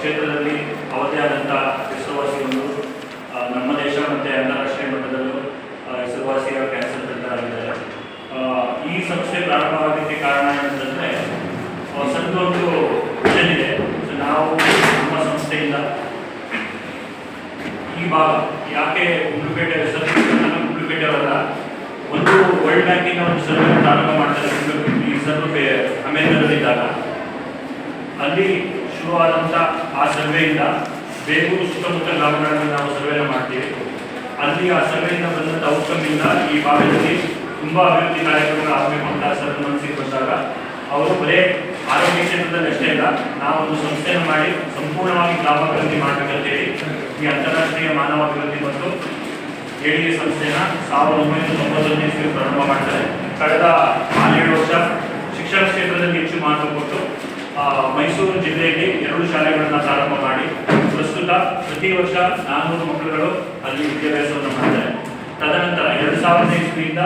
ಕ್ಷೇತ್ರದಲ್ಲಿ ಅವರದೇ ಆದಂಥ ಹೆಸರುವಾಸಿಯನ್ನು ನಮ್ಮ ದೇಶ ಮತ್ತು ಅಂತಾರಾಷ್ಟ್ರೀಯ ಮಟ್ಟದಲ್ಲೂ ಹೆಸರುವಾಸಿಯ ಕ್ಯಾನ್ಸರ್ ತಜ್ಞರಾಗಿದ್ದಾರೆ ಈ ಸಂಸ್ಥೆ ಪ್ರಾರಂಭವಾಗಲಿಕ್ಕೆ ಕಾರಣ ಏನಂತಂದರೆ ಸದ್ದೊಂದು ವಿಷನ್ ಇದೆ ಸೊ ನಾವು ನಮ್ಮ ಸಂಸ್ಥೆಯಿಂದ ಈ ಭಾಗ ಯಾಕೆ ಗುಂಡ್ಲುಪೇಟೆ ಹೆಸರು ಅವರ ಒಂದು ವರ್ಲ್ಡ್ ಬ್ಯಾಂಕಿನ ಒಂದು ಸರ್ವೆ ಪ್ರಾರಂಭ ಮಾಡ್ತಾರೆ ಗುಂಡ್ಲುಪೇಟೆ ಈ ಸರ್ವೆ ಅಮೆರಿಕದಲ್ಲಿದ್ದಾಗ. ಅಲ್ಲಿ ಶುರುವಾದಂಥ ಆ ಸರ್ವೆಯಿಂದ ಬೇಗೂರು ಸುತ್ತಮುತ್ತ ಗ್ರಾಮಗಳಲ್ಲಿ ನಾವು ಸರ್ವೆನ ಮಾಡ್ತೀವಿ. ಅಲ್ಲಿ ಆ ಸರ್ವೆಯಿಂದ ಬಂದಂಥ ಔಟ್ಕಮ್ಮಿಂದ ಈ ಭಾಗದಲ್ಲಿ ತುಂಬ ಅಭಿವೃದ್ಧಿ ಕಾರ್ಯಕ್ರಮಗಳು ಆಗಬೇಕು ಅಂತ ಸರ್ ಮನಸ್ಸಿಗೆ ಬಂದಾಗ, ಅವರು ಬರೇ ಆರೋಗ್ಯ ಕ್ಷೇತ್ರದಲ್ಲಿ ಅಷ್ಟೇ ಇಲ್ಲ ನಾವೊಂದು ಸಂಸ್ಥೆಯನ್ನು ಮಾಡಿ ಸಂಪೂರ್ಣವಾಗಿ ಗ್ರಾಮಾಭಿವೃದ್ಧಿ ಮಾಡಬೇಕಂತೇಳಿ ಈ ಅಂತಾರಾಷ್ಟ್ರೀಯ ಮಾನವ ಅಭಿವೃದ್ಧಿ ಮತ್ತು ಏಳಿಗೆ ಸಂಸ್ಥೆನ ಸಾವಿರದ ಒಂಬೈನೂರ ತೊಂಬತ್ತೊಂದನೇ ಪ್ರಾರಂಭ ಮಾಡ್ತಾರೆ. ಕಳೆದ ಹನ್ನೆರಡು ವರ್ಷ ಶಿಕ್ಷಣ ಕ್ಷೇತ್ರದಲ್ಲಿ ಹೆಚ್ಚು ಮಹತ್ವ ಕೊಟ್ಟು ಮೈಸೂರು ಜಿಲ್ಲೆಯಲ್ಲಿ ಎರಡು ಶಾಲೆಗಳನ್ನು ಪ್ರಾರಂಭ ಮಾಡಿ ಪ್ರಸ್ತುತ ಪ್ರತಿ ವರ್ಷ ನಾನ್ನೂರು ಮಕ್ಕಳುಗಳು ಅಲ್ಲಿ ವಿದ್ಯಾಭ್ಯಾಸವನ್ನು ಮಾಡ್ತಾರೆ. ತದನಂತರ ಎರಡು ಸಾವಿರದ ಇಸ್ವಿಯಿಂದ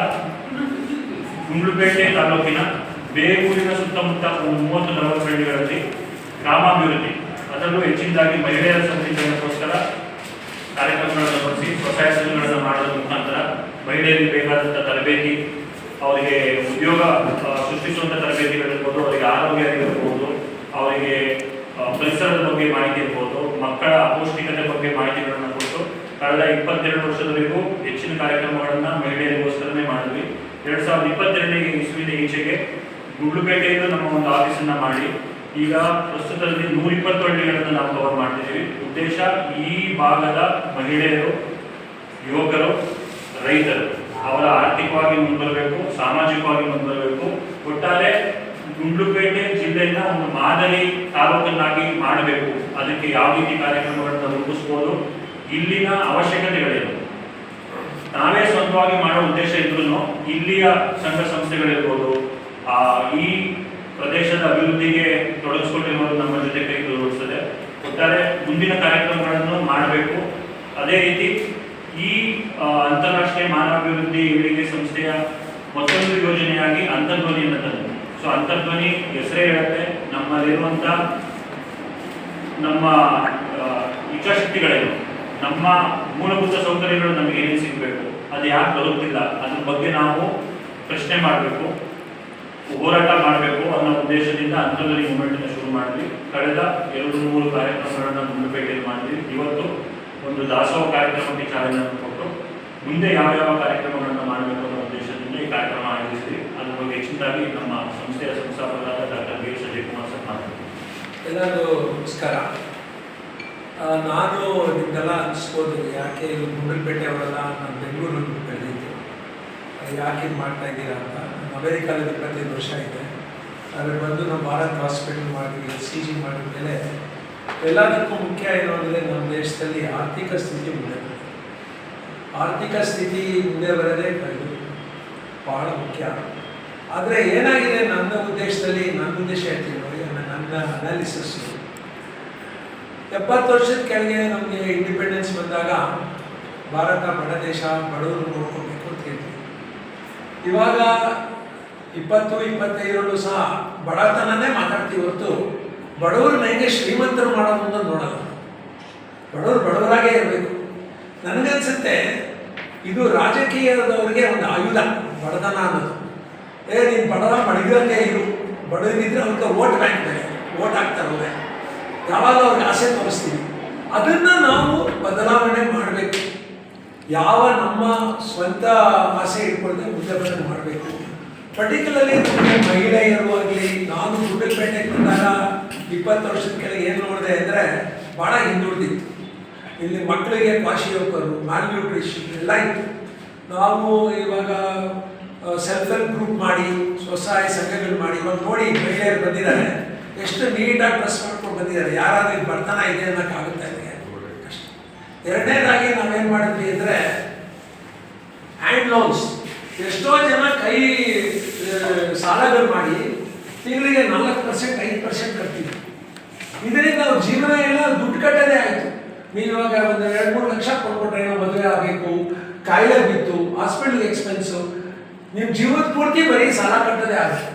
ಗುಂಡ್ಲುಪೇಟೆ ತಾಲೂಕಿನ ಬೇಗೂರಿನ ಸುತ್ತಮುತ್ತ ಮೂವತ್ತು ನಲವತ್ತು ಹಳ್ಳಿಗಳಲ್ಲಿ ಗ್ರಾಮಾಭಿವೃದ್ಧಿ. ಅದರಲ್ಲೂ ಹೆಚ್ಚಿನದಾಗಿ ಮಹಿಳೆಯರ ಸಂರಕ್ಷಣೆಗೋಸ್ಕರ ಕಾರ್ಯಕ್ರಮಗಳನ್ನು ನಡೆಸಿ, ಸ್ವಸಹಾಯ ಸಂಘಗಳನ್ನು ಮಾಡೋದ್ರ ಮುಖಾಂತರ ಮಹಿಳೆಯರಿಗೆ ಬೇಕಾದಂಥ ತರಬೇತಿ, ಅವರಿಗೆ ಉದ್ಯೋಗ ಸೃಷ್ಟಿಸುವಂಥ ತರಬೇತಿಗಳಿರ್ಬೋದು ಅವರಿಗೆ ಆರೋಗ್ಯ ಇರ್ಬೋದು ಅವರಿಗೆ ಪರಿಸರದ ಬಗ್ಗೆ ಮಾಹಿತಿ ಇರ್ಬೋದು, ಮಕ್ಕಳ ಅಪೌಷ್ಟಿಕತೆ ಬಗ್ಗೆ ಮಾಹಿತಿಗಳನ್ನು ಕೊಟ್ಟು, ಕಳೆದ ಇಪ್ಪತ್ತೆರಡು ವರ್ಷದವರೆಗೂ ಹೆಚ್ಚಿನ ಕಾರ್ಯಕ್ರಮಗಳನ್ನು ಮಹಿಳೆಯರಿಗೋಸ್ಕರನೇ ಮಾಡಿದ್ವಿ. ಎರಡು ಸಾವಿರದ ಇಪ್ಪತ್ತೆರಡನೇ ಇಸ್ವಿನ ಈಚೆಗೆ ಗುಂಡ್ಲುಪೇಟೆಯಲ್ಲೂ ನಮ್ಮ ಒಂದು ಆಫೀಸನ್ನು ಮಾಡಿ. ಈಗ ಪ್ರಸ್ತುತದಲ್ಲಿ ನೂರ ಇಪ್ಪತ್ತು ಹಳ್ಳಿಗಳನ್ನು ನಾವು ಕವರ್ ಮಾಡ್ತಿದ್ದೀವಿ. ಉದ್ದೇಶ ಈ ಭಾಗದ ಮಹಿಳೆಯರು, ಯುವಕರು, ರೈತರು. ಅವರ ಆರ್ಥಿಕವಾಗಿ ಮುಂದುವರಬೇಕು, ಸಾಮಾಜಿಕವಾಗಿ ಮುಂದುವರಬೇಕು. ಒಟ್ಟಾರೆ ಗುಂಡ್ಲುಪೇಟೆ ಜಿಲ್ಲೆಯನ್ನ ಒಂದು ಮಾದರಿ ತಾಲೂಕನ್ನಾಗಿ ಮಾಡಬೇಕು. ಅದಕ್ಕೆ ಯಾವ ರೀತಿ ಕಾರ್ಯಕ್ರಮಗಳನ್ನು ರೂಪಿಸ್ಬೋದು? ಇಲ್ಲಿನ ಅವಶ್ಯಕತೆಗಳೇನು ನಾವೇ ಸ್ವಂತವಾಗಿ ಮಾಡೋ ಉದ್ದೇಶ ಇದ್ರೂ ಇಲ್ಲಿಯ ಸಂಘ ಸಂಸ್ಥೆಗಳಿರ್ಬೋದು ಆ, ಈ ಪ್ರದೇಶದ ಅಭಿವೃದ್ಧಿಗೆ ತೊಡಗಿಸ್ಕೊಂಡಿರುವುದು ನಮ್ಮ ಜೊತೆ ಕೈ ಜೋಡಿಸ್ತದೆ ಒಟ್ಟಾರೆ ಮುಂದಿನ ಕಾರ್ಯಕ್ರಮಗಳನ್ನು ಮಾಡಬೇಕು. ಅದೇ ರೀತಿ ಈ ಅಂತಾರಾಷ್ಟ್ರೀಯ ಮಾನವ ಅಭಿವೃದ್ಧಿ ಏಳಿಗೆ ಸಂಸ್ಥೆಯ ಮತ್ತೊಂದು ಯೋಜನೆಯಾಗಿ ಅಂತರ್ಧ್ವನಿಯನ್ನು ತಂದು. ಸೊ ಅಂತರ್ಧ್ವನಿ ಹೆಸರೇ ಹೇಳುತ್ತೆ ನಮ್ಮಲ್ಲಿರುವಂಥ ನಮ್ಮ ಇಚ್ಛಾಶಕ್ತಿಗಳೇನು ನಮ್ಮ ಮೂಲಭೂತ ಸೌಕರ್ಯಗಳು ನಮಗೆ ಏನೇನು ಸಿಗಬೇಕು, ಅದು ಯಾಕೆ ಬರುತ್ತಿಲ್ಲ, ಅದ್ರ ಬಗ್ಗೆ ನಾವು ಪ್ರಶ್ನೆ ಮಾಡಬೇಕು, ಹೋರಾಟ ಮಾಡಬೇಕು ಅನ್ನೋ ಉದ್ದೇಶದಿಂದ ಅಂತರ್ಧ್ವನಿ ಮೂಮೆಂಟನ್ನು ಶುರು ಮಾಡಿದ್ವಿ. ಕಳೆದ ಎರಡು ಮೂರು ಕಾರ್ಯಕ್ರಮಗಳನ್ನು ಗುಂಡ್ಲುಪೇಟೆಯಲ್ಲಿ ಮಾಡಿದ್ವಿ. ಇವತ್ತು ಒಂದು ದಾಸೋಹ ಕಾರ್ಯಕ್ರಮಕ್ಕೆ ಚಾಲನೆಯನ್ನು ಕೊಟ್ಟು ಮುಂದೆ ಯಾವ ಯಾವ ಕಾರ್ಯಕ್ರಮಗಳನ್ನು ಮಾಡಬೇಕು ಅನ್ನೋ ಉದ್ದೇಶದಿಂದ ಈ ಕಾರ್ಯಕ್ರಮ ನಮ್ಮ ಸಂಸ್ಥೆಯ ಸಂಸ್ಥಾಪಕರಾದ doctor B S Kumar sir ಎಲ್ಲರಿಗೂ ನಮಸ್ಕಾರ. ನಾನು ನಿಮ್ಗೆಲ್ಲ ಅನಿಸ್ಬೋದು ಯಾಕೆ ಗುಂಡಲ್ಪೇಟೆ ಅವರೆಲ್ಲ, ನಾನು ಬೆಂಗಳೂರಲ್ಲಿ ಬೆಳೆದಿದ್ದೆ. ಯಾಕೆ ಮಾಡ್ತಾ ಇದ್ದೀರಾ ಅಂತ. ನಾನು ಅಮೇರಿಕಾದಲ್ಲಿ ಇಪ್ಪತ್ತೈದು ವರ್ಷ ಇದೆ ಆದರೆ ಬಂದು ನಮ್ಮ ಭಾರತ್ ಹಾಸ್ಪಿಟಲ್ ಮಾಡಿ ಸಿ ಜಿ ಮಾಡಿದ ಮೇಲೆ ಎಲ್ಲದಕ್ಕೂ ಮುಖ್ಯ ಏನು ಅಂದರೆ ನಮ್ಮ ದೇಶದಲ್ಲಿ ಆರ್ಥಿಕ ಸ್ಥಿತಿ ಮುಂದೆ. ಆರ್ಥಿಕ ಸ್ಥಿತಿ ಮುಂದೆ ಬರೋದೇ ಇದು ಭಾಳ ಮುಖ್ಯ. ಆದರೆ ಏನಾಗಿದೆ? ನನ್ನ ಉದ್ದೇಶದಲ್ಲಿ, ನನ್ನ ಉದ್ದೇಶ ಹೇಳ್ತೀನಿ ನೋಡಿ, ನನ್ನ- ಅನಾಲಿಸಿಸ್ ಎಪ್ಪತ್ತು ವರ್ಷದ ಕೆಳಗೆ ನಮಗೆ ಇಂಡಿಪೆಂಡೆನ್ಸ್ ಬಂದಾಗ ಭಾರತ ಬಡ ದೇಶ, ಬಡವರು ನೋಡ್ಕೋಬೇಕು ಅಂತ ಹೇಳ್ತೀವಿ ಇವಾಗ ಇಪ್ಪತ್ತು, ಇಪ್ಪತ್ತೈದರಲ್ಲೂ ಸಹ ಬಡತನನೇ ಮಾತಾಡ್ತೀವಿ ಹೊರತು ಬಡವರು ನನಗೆ ಶ್ರೀಮಂತರು ಮಾಡೋದು ನೋಡಲ್ಲ. ಬಡವರು ಬಡವರಾಗೇ ಇರಬೇಕು. ನನಗನ್ಸುತ್ತೆ, ಇದು ರಾಜಕೀಯದವರಿಗೆ ಒಂದು ಆಯುಧ, ಬಡತನ ಅನ್ನೋದು. ಏ, ನೀನು ಬಡವ ಮಡಗಂಗೆ ಇರು. ಬಡವರಿದ್ರೆ ಅವ್ರಿಗೆ ಬ್ಯಾಂಕ್ ಮೇಲೆ ವೋಟ್ ಹಾಕ್ತಾರವ್ರೆ ಯಾವಾಗ ಅವ್ರಿಗೆ ಆಸೆ ತೋರಿಸ್ತೀವಿ. ಅದನ್ನು ನಾವು ಬದಲಾವಣೆ ಮಾಡಬೇಕು. ಯಾವ ನಮ್ಮ ಸ್ವಂತ ಆಸೆ ಇಟ್ಕೊಳ್ಳದೆ ಬಂದು ಮಾಡಬೇಕು. ಪರ್ಟಿಕ್ಯುಲರ್ಲಿ ನಮಗೆ ಮಹಿಳೆಯರು ಆಗಲಿ, ನಾನು ಗುಡ್ಡಲ್ಪೇಟೆಗೆ ಬಂದಾಗ ಇಪ್ಪತ್ತು ವರ್ಷದ ಕೆಳಗೆ ಏನು ನೋಡಿದೆ ಅಂದರೆ ಭಾಳ ಹಿಂದುಳಿದಿತ್ತು. ಇಲ್ಲಿ ಮಕ್ಕಳಿಗೆ ಕ್ವಾಶಿಯೋಕರು ಹೋಗೋರು ನ್ಯೂಟ್ರಿಷನ್ ಎಲ್ಲ ಇತ್ತು. ನಾವು ಇವಾಗ ಸೆಲ್ಫ್ ಹೆಲ್ಪ್ ಗ್ರೂಪ್ ಮಾಡಿ, ಸ್ವಸಹಾಯ ಸಂಘಗಳು ಮಾಡಿ, ಇವಾಗ ನೋಡಿ ಮಹಿಳೆಯರು ಬಂದಿದ್ದಾರೆ. ಎಷ್ಟು ನೀಟಾಗಿ ಡ್ರೆಸ್ ಮಾಡ್ಕೊಂಡು ಬಂದಿದ್ದಾರೆ. ಯಾರಾದ್ರೂ ಬರ್ತನ ಇದೆ ಅನ್ನೋಕ್ಕಾಗುತ್ತೆ ನನಗೆ ಎರಡನೇದಾಗಿ ನಾವೇನು ಮಾಡಿದ್ವಿ ಅಂದರೆ ಹ್ಯಾಂಡ್ ಲೋನ್ಸ್ ಎಷ್ಟೋ ಜನ ಕೈ ಸಾಲಗಳು ಮಾಡಿ ತಿಂಗಳಿಗೆ ನಾಲ್ಕು ಪರ್ಸೆಂಟ್ ಐದು ಪರ್ಸೆಂಟ್ ಕಟ್ತೀವಿ ಇದರಿಂದ ಅವ್ರ ಜೀವನ ಎಲ್ಲ ದುಡ್ಡು ಕಟ್ಟೋದೇ ಆಯಿತು. ನೀವು ಇವಾಗ ಒಂದು ಎರಡು ಮೂರು ಲಕ್ಷ ಕೊಟ್ಬಿಟ್ರೆ ಏನೋ ಮದುವೆ ಆಗಬೇಕು, ಕಾಯಿಲೆ ಬಿತ್ತು ಹಾಸ್ಪಿಟ್ಲ್ ಎಕ್ಸ್ಪೆನ್ಸು ನಿಮ್ಮ ಜೀವದ ಪೂರ್ತಿ ಬರೀ ಸಾಲ ಕಟ್ಟೋದೇ ಆಗುತ್ತೆ.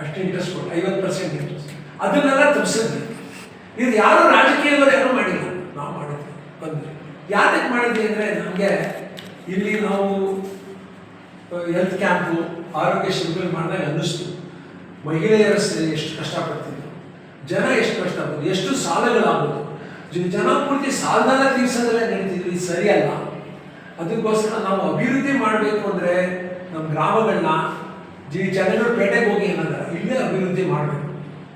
ಅಷ್ಟು ಇಂಟ್ರೆಸ್ಟ್ ಕೊಟ್ಟು ಐವತ್ತು ಪರ್ಸೆಂಟ್ ಇಂಟ್ರೆಸ್ಟ್ ಅದನ್ನೆಲ್ಲ ತಪ್ಪಿಸಿದ್ವಿ ಇದು ಯಾರು ರಾಜಕೀಯದವರು ಯಾರು ಮಾಡಿಲ್ಲ. ನಾವು ಮಾಡಿದ್ವಿ, ಬಂದ್ವಿ. ಯಾತಕ್ಕೆ ಮಾಡಿದ್ವಿ ಅಂದರೆ ನಮಗೆ ಇಲ್ಲಿ ನಾವು ಹೆಲ್ತ್ ಕ್ಯಾಂಪು ಆರೋಗ್ಯ ಶಿಬಿರ ಮಾಡಿದಾಗ ಅನ್ನಿಸ್ತು. ಮಹಿಳೆಯರ ಎಷ್ಟು ಕಷ್ಟಪಡ್ತಿದ್ರು. ಜನ ಎಷ್ಟು ಕಷ್ಟಪಡ್ತಿದ್ರು. ಎಷ್ಟು ಸಾಲಗಳಾಗೋದು. ಜನ ಪೂರ್ತಿ ಸಾಲನ ತೀರ್ಸೋದಲ್ಲೇ ನಡೀತಿದ್ರು. ಸರಿಯಲ್ಲ. ಅದಕ್ಕೋಸ್ಕರ ನಾವು ಅಭಿವೃದ್ಧಿ ಮಾಡಬೇಕು ಅಂದರೆ ನಮ್ಮ ಗ್ರಾಮಗಳನ್ನ ಜಿ ಜನಗಳು ಪೇಟೆಗೆ ಹೋಗಿ ಏನಂದ್ರೆ ಇಲ್ಲೇ ಅಭಿವೃದ್ಧಿ ಮಾಡಬೇಕು.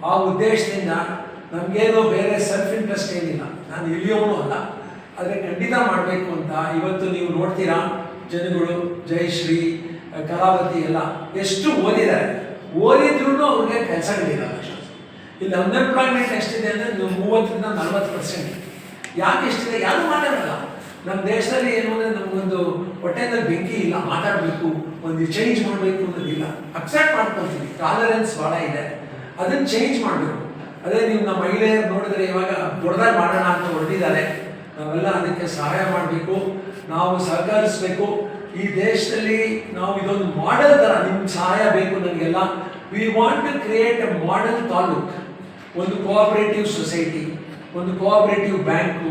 ಆ ಉದ್ದೇಶದಿಂದ ನಮಗೇನೋ ಬೇರೆ ಸೆಲ್ಫ್ ಇಂಟ್ರೆಸ್ಟ್ ಏನಿಲ್ಲ. ನಾನು ಇಲ್ಲಿಯವನು ಅಲ್ಲ. ಆದರೆ ಖಂಡಿತ ಮಾಡಬೇಕು ಅಂತ ಇವತ್ತು ನೀವು ನೋಡ್ತೀರಾ, ಜನಗಳು ಜಯಶ್ರೀ ಕಲಾವತಿ ಎಲ್ಲ ಎಷ್ಟು ಓದಿದ್ದಾರೆ. ಓದಿದ್ರು ಅವ್ರಿಗೆ ಕೆಲಸಗಳಿಲ್ಲ ಇಲ್ಲಿ ಅನ್ಎಂಪ್ಲಾಯ್ಮೆಂಟ್ ಎಷ್ಟಿದೆ ಅಂದರೆ ಮೂವತ್ತರಿಂದ ನಲ್ವತ್ತು ಪರ್ಸೆಂಟ್ ಯಾಕೆ ಎಷ್ಟಿದೆ? ಯಾರು ಮಾತಾಡಲ್ಲ ನಮ್ಮ ದೇಶದಲ್ಲಿ ಏನು ಅಂದರೆ ನಮಗೊಂದು ಹೊಟ್ಟೆನಲ್ಲಿ ಬೆಂಕಿ ಇಲ್ಲ, ಮಾತಾಡಬೇಕು, ಒಂದು ಚೇಂಜ್ ಮಾಡಬೇಕು ಅನ್ನೋದಿಲ್ಲ. ಅಕ್ಸೆಪ್ಟ್ ಮಾಡ್ಕೊಳ್ತೀವಿ ಟಾಲರೆನ್ಸ್ ಭಾಳ ಇದೆ. ಅದನ್ನು ಚೇಂಜ್ ಮಾಡಬೇಕು. ಅದೇ ನೀವು ನಮ್ಮ ಮಹಿಳೆಯರು ನೋಡಿದ್ರೆ ಇವಾಗ ದೊಡ್ಡದಾಗಿ ಮಾಡೋಣ ಅಂತ ಹೊರಟಿದ್ದಾರೆ. ನಾವೆಲ್ಲ ಅದಕ್ಕೆ ಸಹಾಯ ಮಾಡಬೇಕು. ನಾವು ಸಹಕರಿಸಬೇಕು. ಈ ದೇಶದಲ್ಲಿ ನಾವು ಇದೊಂದು ಮಾಡೆಲ್ ಥರ ನಿಮ್ಗೆ ಸಹಾಯ ಬೇಕು ನನಗೆಲ್ಲ. We want to create a model taluk. ಒಂದು ಕೋಆಪರೇಟಿವ್ ಸೊಸೈಟಿ ಒಂದು ಕೋಆಪರೇಟಿವ್ ಬ್ಯಾಂಕು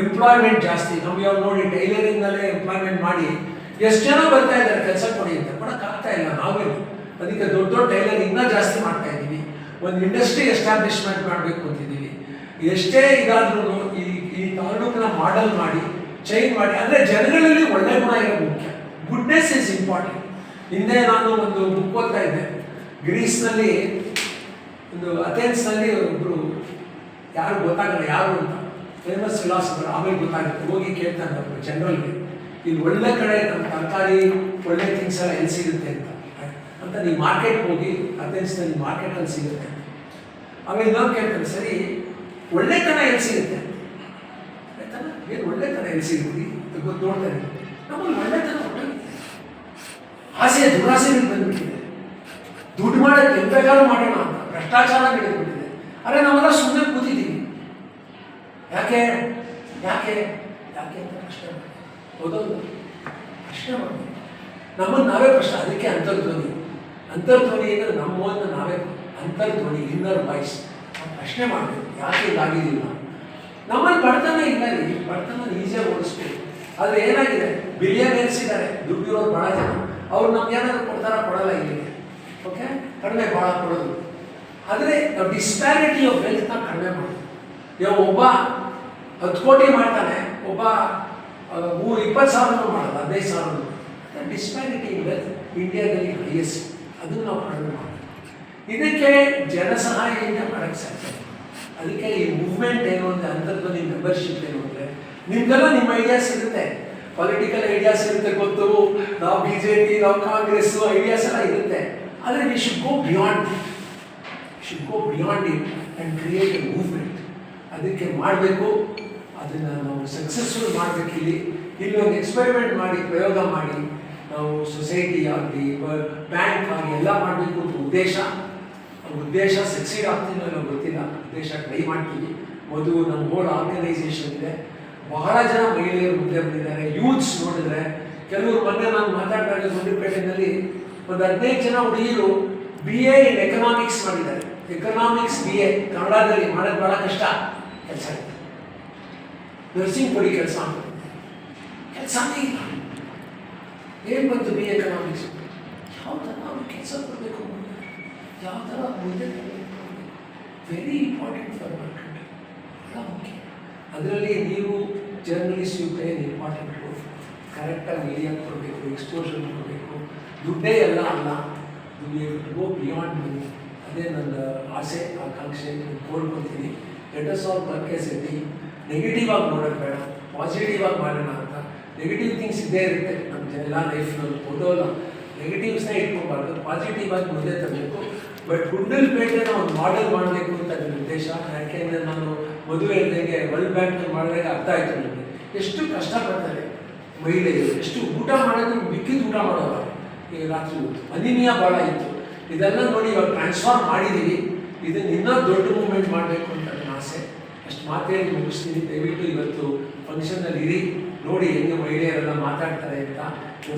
ಎಂಪ್ಲಾಯ್ಮೆಂಟ್ ಜಾಸ್ತಿ. ನಮ್ಗೆ ಇವಾಗ ನೋಡಿ ಟೈಲರಿಂಗಲ್ಲೇ ಎಂಪ್ಲಾಯ್ಮೆಂಟ್ ಮಾಡಿ ಎಷ್ಟು ಜನ ಬರ್ತಾ ಇದ್ದಾರೆ ಕೆಲಸ ಕೊಡಿ ಅಂತ ಕೊಡೋಕ್ಕಾಗ್ತಾ ಇಲ್ಲ. ನಾವೇ ಅದಕ್ಕೆ ದೊಡ್ಡ ದೊಡ್ಡ ಟೈಲರ್ ಇನ್ನೂ ಜಾಸ್ತಿ ಮಾಡ್ತಾ ಇದ್ದೀವಿ. ಒಂದು ಇಂಡಸ್ಟ್ರಿ ಎಸ್ಟಾಬ್ಲಿಷ್ಮೆಂಟ್ ಮಾಡಬೇಕು ಅಂತಿದ್ದೀವಿ. ಎಷ್ಟೇ ಇದಾದ್ರೂ ಈ ಈ ತಾಲೂಕನ್ನ ಮಾಡಲ್ ಮಾಡಿ ಚೇಂಜ್ ಮಾಡಿ, ಅಂದರೆ ಜನಗಳಲ್ಲಿ ಒಳ್ಳೆ ಗುಣ ಇರೋದು ಮುಖ್ಯ. ಗುಡ್ನೆಸ್ ಇಸ್ ಇಂಪಾರ್ಟೆಂಟ್ ಹಿಂದೆ ನಾನು ಒಂದು ಬುಕ್ ಓದ್ತಾ ಇದ್ದೆ. ಗ್ರೀಸ್ನಲ್ಲಿ ಒಂದು ಅಥೆನ್ಸ್ನಲ್ಲಿ ಒಬ್ಬರು ಯಾರು ಗೊತ್ತಾಗಲ್ಲ ಯಾರು ಅಂತ. ಫೇಮಸ್ ಫಿಲಾಸಫರ್ ಆಮೇಲೆ ಗೊತ್ತಾಗುತ್ತೆ. ಹೋಗಿ ಕೇಳ್ತಾನೆ ನಮ್ಮ ಜನರಲ್ಲಿ ಇಲ್ಲಿ ಒಳ್ಳೆ ಕಡೆ ನಮ್ಮ ತರಕಾರಿ, ಒಳ್ಳೆ ಥಿಂಗ್ಸ್ ಎಲ್ಲ ಎಲ್ಲಿ ಸಿಗುತ್ತೆ ಅಂತ. ಅಂತ ನೀವು ಮಾರ್ಕೆಟ್ ಹೋಗಿ ಅಥೆನ್ಸ್ನಲ್ಲಿ ಮಾರ್ಕೆಟಲ್ಲಿ ಸಿಗುತ್ತೆ. ಆಮೇಲೆ ನಾವು ಕೇಳ್ತಾರೆ ಸರಿ ಒಳ್ಳೆತನ ಎಲ್ಲಿ ಸಿಗುತ್ತೆ? ಒಳ್ಳೆತನ ಏನು ಒಳ್ಳೆತನ ಎಲ್ಲಿ ಸಿಗುತ್ತೆ? ಅಂತ ಗೊತ್ತು ನೋಡ್ತಾ ಇದ್ದೀನಿ ನಮ್ಮಲ್ಲಿ ಒಳ್ಳೆತನ ಆಸೆ ದುರಾಸೆಗಳು ಬಂದ್ಬಿಟ್ಟಿದೆ. ದುಡ್ಡು ಮಾಡೋಕ್ಕೆ ಬೇಕಾದ್ರೂ ಮಾಡೋಣ ಅಂತ. ಭ್ರಷ್ಟಾಚಾರ ನಡೆದ್ಬಿಟ್ಟಿದೆ. ಅರೆ ನಾವೆಲ್ಲ ಸುಮ್ಮನೆ ಕೂತಿದ್ದೀವಿ. ಯಾಕೆ? ಯಾಕೆ? ಯಾಕೆ ಅಂತ ಪ್ರಶ್ನೆ ಹೌದೌದು. ಪ್ರಶ್ನೆ ಮಾಡಿ ನಮ್ಮನ್ನು ನಾವೇ ಪ್ರಶ್ನೆ, ಅದಕ್ಕೆ ಅಂತರ್ಧ್ವನಿ. ಅಂತರ್ಧ್ವನಿ ಅಂದರೆ ನಮ್ಮನ್ನು ನಾವೇ ಅಂತರ್ಧ್ವನಿ ಇನ್ನರ್ ವಾಯ್ಸ್ ಪ್ರಶ್ನೆ ಮಾಡಬೇಕು. ಯಾಕೆ ಇದಾಗಿದ್ದಿಲ್ಲ ನಮ್ಮಲ್ಲಿ ಬಡತನ ಇಲ್ಲ ರೀ. ಬಡತನ ಈಸಿಯಾಗಿ ಓಡಿಸ್ಬೇಕು. ಆದರೆ ಏನಾಗಿದೆ? ಬಿಲಿಯನೇರ್ಸ್ ಇದ್ದಾರೆ ದುಡ್ಡಿರೋರು ಭಾಳ ಜನ. ಅವ್ರು ನಮ್ಗೆ ಏನಾದ್ರು ಕೊಡ್ತಾರ, ಕೊಡಲ್ಲ ಇಲ್ಲಿಗೆ. ಓಕೆ ಕಡಿಮೆ ಭಾಳ ಕೊಡೋದು. ಆದರೆ ನಾವು ಡಿಸ್ಪ್ಯಾರಿಟಿ ಆಫ್ ವೆಲ್ತ್ನ ಕಡಿಮೆ ಮಾಡೋದು ಒಬ್ಬ ಹತ್ತು ಕೋಟಿ ಮಾಡ್ತಾನೆ. ಒಬ್ಬ ಮೂರು ಇಪ್ಪತ್ತು ಸಾವಿರ ಮಾಡಲ್ಲ, ಹದಿನೈದು ಸಾವಿರ ಡಿಸ್ಪ್ಯಾರಿಟಿ ವೆಲ್ತ್ ಇಂಡಿಯಾದಲ್ಲಿ ಹೈಯೆಸ್ಟ್ ಅದನ್ನು ನಾವು ಕಡಿಮೆ ಮಾಡ್ತೀವಿ. ಇದಕ್ಕೆ ಜನಸಹಾಯದಿಂದ ಮಾಡಕ್ಕೆ ಸಾಧ್ಯ ಅದಕ್ಕೆ ಈ ಮೂವ್ಮೆಂಟ್ ಏನು ಅಂದರೆ ಅಂತರ್ಧ್ವನಿ ಮೆಂಬರ್ಶಿಪ್ ಏನು ಅಂದರೆ, ನಿಮ್ಗೆಲ್ಲ ನಿಮ್ಮ ಐಡಿಯಾಸ್ ಇರುತ್ತೆ. ಪೊಲಿಟಿಕಲ್ ಐಡಿಯಾಸ್ ಇರುತ್ತೆ ಗೊತ್ತು. ನಾವು ಬಿ ಜೆ ಪಿ ನಾವು ಕಾಂಗ್ರೆಸ್ ಐಡಿಯಾಸ್ ಎಲ್ಲ ಇರುತ್ತೆ. ಆದರೆ we should go beyond should go beyond it and create a movement ಅದಕ್ಕೆ ಮಾಡಬೇಕು. ಅದನ್ನು ನಾವು ಸಕ್ಸಸ್ಫುಲ್ ಮಾಡಬೇಕಿಲ್ಲಿ. ಇಲ್ಲಿ ಒಂದು ಎಕ್ಸ್ಪೆರಿಮೆಂಟ್ ಮಾಡಿ, ಪ್ರಯೋಗ ಮಾಡಿ, ನಾವು ಸೊಸೈಟಿ ಆಗಲಿ ಬ್ಯಾಂಕ್ ಆಗಲಿ ಎಲ್ಲ ಮಾಡಬೇಕು ಅಂತ ಉದ್ದೇಶ. ಉದ್ದೇಶ ಸಕ್ಸೀಡ್ ಆಗ್ತೀನೋ ಏನೋ ಗೊತ್ತಿಲ್ಲ. ಉದ್ದೇಶ ಟ್ರೈ ಮಾಡ್ತೀವಿ. ಮೊದಲು ನಮ್ಮ ಹೋಲ್ ಆರ್ಗನೈಸೇಷನ್ ಇದೆ. ಬಹಳ ಜನ ಮಹಿಳೆಯರು ಮುಂದೆ ಬಂದಿದ್ದಾರೆ. ಯೂತ್ಸ್ ನೋಡಿದ್ರೆ, ಕೆಲವರು ಮೊನ್ನೆ ನಾನು ಮಾತಾಡ್ತಾ ಗುಂಡ್ಲುಪೇಟೆನಲ್ಲಿ ಒಂದು ಹದಿನೈದು ಜನ ಹುಡುಗಿರು ಬಿ ಎ ಇನ್ ಎಕನಾಮಿಕ್ಸ್ ಮಾಡಿದ್ದಾರೆ. ಎಕನಾಮಿಕ್ಸ್ ಬಿ ಎ ಕನ್ನಡದಲ್ಲಿ ಮಾಡೋದು ಭಾಳ ಕಷ್ಟ. ಕೆಲಸ ನರ್ಸಿಂಗ್ ಕೊಡಿ ಕೆಲಸ ಕೆಲಸನೇ ಇಲ್ಲ. ಏನು ಬಂತು ಬಿ ಎಕನಾಮಿಕ್ಸ್ ಯಾವ ಥರ ಅವ್ರು ಕೆಲಸ ಕೊಡಬೇಕು ಯಾವ ಥರ ಮುಂದೆ very important for our country ಮುಖ್ಯ. ಅದರಲ್ಲಿ ನೀವು ಜರ್ನಲಿಸ್ಟ್ ಯು ಪ್ಲೇ ಇಂಪಾರ್ಟೆಂಟ್ ಕರೆಕ್ಟಾಗಿ ಮೀಡಿಯಾ ಕೊಡಬೇಕು ಎಕ್ಸ್ಪೋಷರ್ ಕೊಡಬೇಕು. ದುಡ್ಡೇ ಎಲ್ಲ ಅಲ್ಲ. ಗೋ ಬಿಯಾಂಡ್ ಮನಿ ಅದೇ ನನ್ನ ಆಸೆ, ಆಕಾಂಕ್ಷೆ ಕೋರ್ಕೊತೀನಿ ಲೆಟರ್ಸ್ ಆಫ್ ಆಲ್ ಸೆಟ್ಟಿ ನೆಗೆಟಿವ್ ಆಗಿ ನೋಡೋದು ಬೇಡ. ಪಾಸಿಟಿವ್ ಆಗಿ ಮಾಡೋಣ ಅಂತ. ನೆಗೆಟಿವ್ ಥಿಂಗ್ಸ್ ಇದ್ದೇ ಇರುತ್ತೆ ನಮ್ಮ ಎಲ್ಲ ಲೈಫ್ನಲ್ಲಿ ಫೋಟೋಲ್ಲ ನೆಗೆಟಿವ್ಸ್ನೇ ಇಟ್ಕೊಬಾರ್ದು. ಪಾಸಿಟಿವ್ ಆಗಿ ಮುಂದೆ ತರಬೇಕು. ಬಟ್ ಗುಂಡಲ್ಪೇಟೆನ ಒಂದು ಮಾಡೆಲ್ ಮಾಡಬೇಕು ಅಂತ ನನ್ನ ಉದ್ದೇಶ. ಯಾಕೆಂದರೆ ನಾನು ಮದುವೆ ಇದ್ದಂಗೆ ವರ್ಲ್ಡ್ ಬ್ಯಾಂಕ್ನಲ್ಲಿ ಮಾಡಿದಾಗ ಅರ್ಥ ಆಯಿತು ನನಗೆ. ಎಷ್ಟು ಕಷ್ಟಪಡ್ತಾರೆ ಮಹಿಳೆಯರು. ಎಷ್ಟು ಊಟ ಮಾಡೋದು ಮಿಕ್ಕಿದ ಊಟ ಮಾಡೋಲ್ಲ ಈ ರಾತ್ರಿ ಅನಿಮಿಯ ಭಾಳ ಇತ್ತು. ಇದೆಲ್ಲ ನೋಡಿ ಇವಾಗ ಟ್ರಾನ್ಸ್ಫಾರ್ಮ್ ಮಾಡಿದ್ದೀವಿ ಇದನ್ನು ಇನ್ನೂ ದೊಡ್ಡ ಮೂವ್ಮೆಂಟ್ ಮಾಡಬೇಕು ಅಷ್ಟು ಮುಗಿಸ್ತೀನಿ. ದಯವಿಟ್ಟು ಇವತ್ತು ಫಂಕ್ಷನಲ್ಲಿ ಇರಿ. ನೋಡಿ ಹೆಂಗೆ ಮಹಿಳೆಯರೆಲ್ಲ ಮಾತಾಡ್ತಾರೆ ಅಂತ.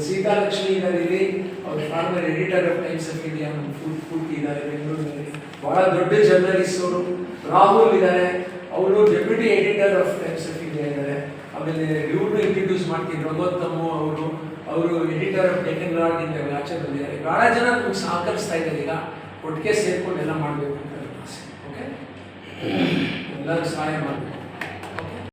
ಸೀತಾಲಕ್ಷ್ಮಿ ಇದ್ದಾರೆ ಅವ್ರ former editor of Times of India food food ಇದ್ದಾರೆ ಬೆಂಗಳೂರಿನಲ್ಲಿ. ಬಹಳ ದೊಡ್ಡ ಜರ್ನಲಿಸ್ಟ್ ಅವರು. ರಾಹುಲ್ ಇದ್ದಾರೆ. ಅವರು deputy editor of Times of India ಇದ್ದಾರೆ. ಆಮೇಲೆ ಇವ್ರನ್ನ ಇಂಟ್ರೊಡ್ಯೂಸ್ ಮಾಡ್ತೀನಿ. ರಘೋತ್ತಮು ಅವರು. ಅವರು ಎಡಿಟರ್ ಆಫ್ ಟೆಕನ್ ಲಾಡ್ ಇಂದ ಆಚೆ ಬಂದಿದ್ದಾರೆ. ಬಹಳ ಜನ ನಮ್ಗೆ ಸಹಕರಿಸ್ತಾ ಇದ್ದಾರೆ ಈಗ. ಒಟ್ಟಿಗೆ ಸೇರ್ಕೊಂಡು ಎಲ್ಲ ಮಾಡಬೇಕು ಅಂತ ಆಸೆ. ಓಕೆ ಎಲ್ಲರೂ ಸಹಾಯ ಮಾಡಬೇಕು.